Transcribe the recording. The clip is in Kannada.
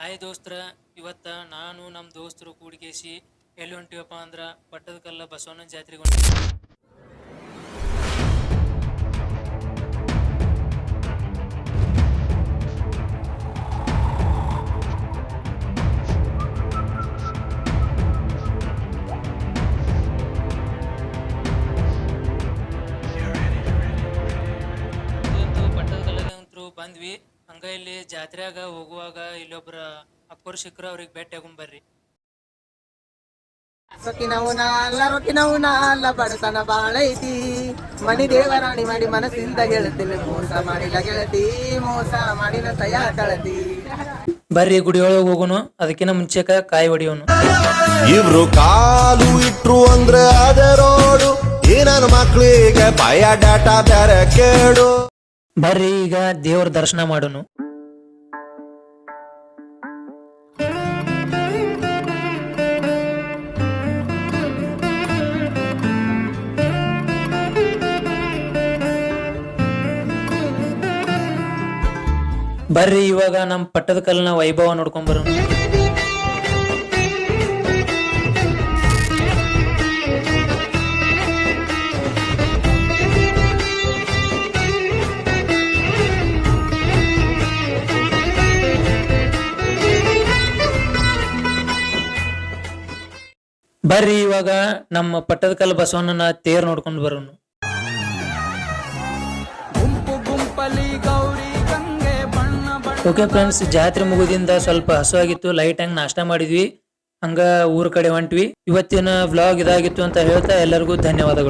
ಹಾಯ್ ದೋಸ್ತ್ರ, ಇವತ್ತ ನಾನು ನಮ್ಮ ದೋಸ್ತರು ಕೂಡಿಕೇಸಿ ಎಲ್ಲಿ ಹೊಂಟಿವಪ್ಪ ಅಂದ್ರೆ ಪಟ್ಟದಕಲ್ಲ ಬಸವಣ್ಣನ ಜಾತ್ರೆಗೆ ಹೊಂಟಿ ಬಂದ್ವಿ. ಹಂಗ ಇಲ್ಲಿ ಜಾತ್ರೆಯಾಗ ಹೋಗುವಾಗ ಇಲ್ಲೊಬ್ರ ಅಕ್ಕೋರ್ ಸಿಕ್ಕರು ಅವ್ರಿಗೆ ಭೇಟಿ ಆಗೊಂಬರ್ರಿ ರೊಕ್ಕಿನವುನ ಅಲ್ಲ ರೊಕ್ಕಿನವುನ ಅಲ್ಲ ಬಡತನ ಬಾಳ ಐತಿ. ಮನಿ ದೇವರಾಣಿ ಮಾಡಿ ಮನಸ್ಸಿಂದ ಗೆಳತಿವಿ ಮೋಸ ಮಾಡಿಲ್ಲ ಗೆಳತಿ ಮೋಸ ಮಾಡಿನ ತಯ ಕಳತಿ. ಬರ್ರಿ ಗುಡಿಯೊಳಗೆ ಹೋಗುನು ಹೋಗೋನು ಅದಕ್ಕಿಂತ ಮುಂಚೆಕ ಕಾಯಿ ಹೊಡಿಯೋನು. ಇವ್ರು ಕಾಲು ಇಟ್ರು ಅಂದ್ರೆ ಅದರೋಡು ನನ್ನ ಮಕ್ಳಿಗೆ ಭಯ ಡಾಟಾ ಬೇರೆ ಕೇಡು. ಬರ್ರಿ ಈಗ ದೇವ್ರ ದರ್ಶನ ಮಾಡೋನು. ಬರ್ರಿ ಇವಾಗ ನಮ್ಮ ಪಟ್ಟದ ಕಲ್ಲಿನ ವೈಭವ ನೋಡ್ಕೊಂಡ್ ಬರೋಣ. ಬರ್ರಿ ಇವಾಗ ನಮ್ಮ ಪಟ್ಟದಕಲ್ಲು ಬಸವಣ್ಣನ ತೇರ್ ನೋಡ್ಕೊಂಡು ಬರೋನು ಓಕೆ ಫ್ರೆಂಡ್ಸ್ ಜಾತ್ರೆ ಮುಗುದಿಂದ ಸ್ವಲ್ಪ ಹಸುವಾಗಿತ್ತು ಲೈಟ್ ಹಂಗ್ ನಾಷ್ಟ ಮಾಡಿದ್ವಿ. ಹಂಗ ಊರ್ ಕಡೆ ಹೊಂಟ್ವಿ. ಇವತ್ತಿನ ವ್ಲಾಗ್ ಇದಾಗಿತ್ತು ಅಂತ ಹೇಳ್ತಾ ಎಲ್ಲರಿಗೂ ಧನ್ಯವಾದಗಳು.